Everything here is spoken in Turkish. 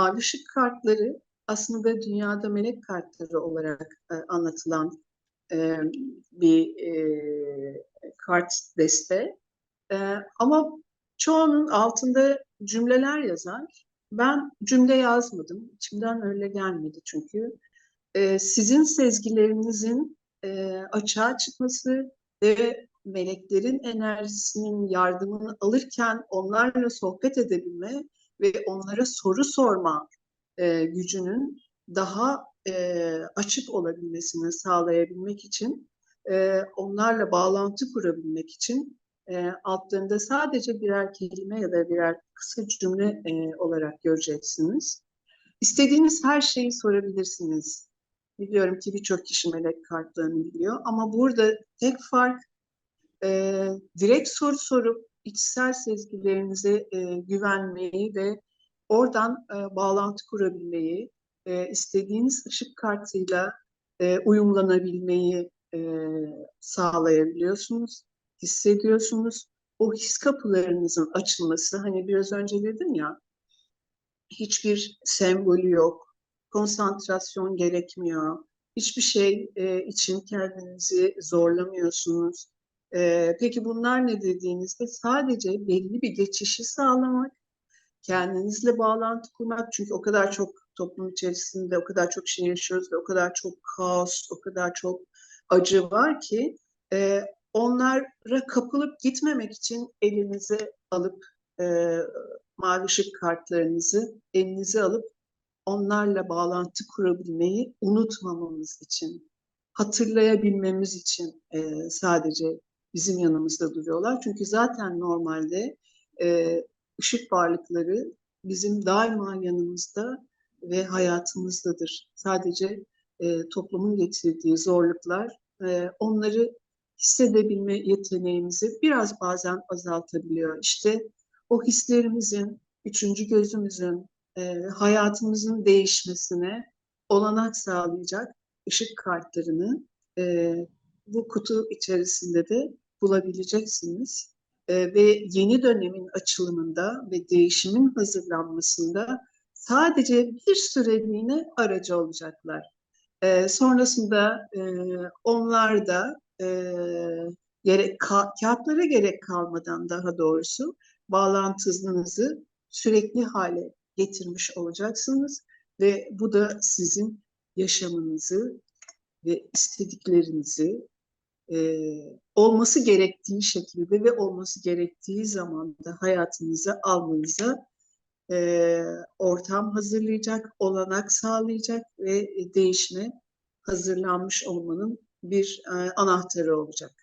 mavi ışık kartları aslında dünyada melek kartları olarak e, anlatılan e, bir e, kart deste. E, ama çoğunun altında cümleler yazar. Ben cümle yazmadım. İçimden öyle gelmedi çünkü. E, sizin sezgilerinizin e, açığa çıkması ve meleklerin enerjisinin yardımını alırken onlarla sohbet edebilme ve onlara soru sorma e, gücünün daha e, açık olabilmesini sağlayabilmek için, e, onlarla bağlantı kurabilmek için e, altlarında sadece birer kelime ya da birer kısa cümle e, olarak göreceksiniz. İstediğiniz her şeyi sorabilirsiniz. Biliyorum ki birçok kişi melek kartlarını biliyor ama burada tek fark e, direkt soru sorup içsel sezgilerinize e, güvenmeyi ve oradan e, bağlantı kurabilmeyi, e, istediğiniz ışık kartıyla e, uyumlanabilmeyi e, sağlayabiliyorsunuz, hissediyorsunuz. O his kapılarınızın açılması, hani biraz önce dedim ya, hiçbir sembolü yok, konsantrasyon gerekmiyor, hiçbir şey e, için kendinizi zorlamıyorsunuz. E, peki bunlar ne dediğinizde sadece belli bir geçişi sağlamak, kendinizle bağlantı kurmak çünkü o kadar çok toplum içerisinde o kadar çok şey yaşıyoruz ve o kadar çok kaos, o kadar çok acı var ki e, onlara kapılıp gitmemek için elinize alıp e, mavi ışık kartlarınızı elinize alıp onlarla bağlantı kurabilmeyi unutmamamız için, hatırlayabilmemiz için e, sadece bizim yanımızda duruyorlar. Çünkü zaten normalde e, ışık varlıkları bizim daima yanımızda ve hayatımızdadır. Sadece e, toplumun getirdiği zorluklar e, onları hissedebilme yeteneğimizi biraz bazen azaltabiliyor. İşte o hislerimizin, üçüncü gözümüzün, e, hayatımızın değişmesine olanak sağlayacak ışık kartlarını e, bu kutu içerisinde de bulabileceksiniz. E, ve yeni dönemin açılımında ve değişimin hazırlanmasında sadece bir süreliğine aracı olacaklar. E, sonrasında e, onlar da e, gerek ka kağıtlara gerek kalmadan daha doğrusu bağlantınızı sürekli hale getirmiş olacaksınız ve bu da sizin yaşamınızı ve istediklerinizi e, olması gerektiği şekilde ve olması gerektiği zamanda hayatınıza almanıza e, ortam hazırlayacak, olanak sağlayacak ve değişime hazırlanmış olmanın bir e, anahtarı olacak.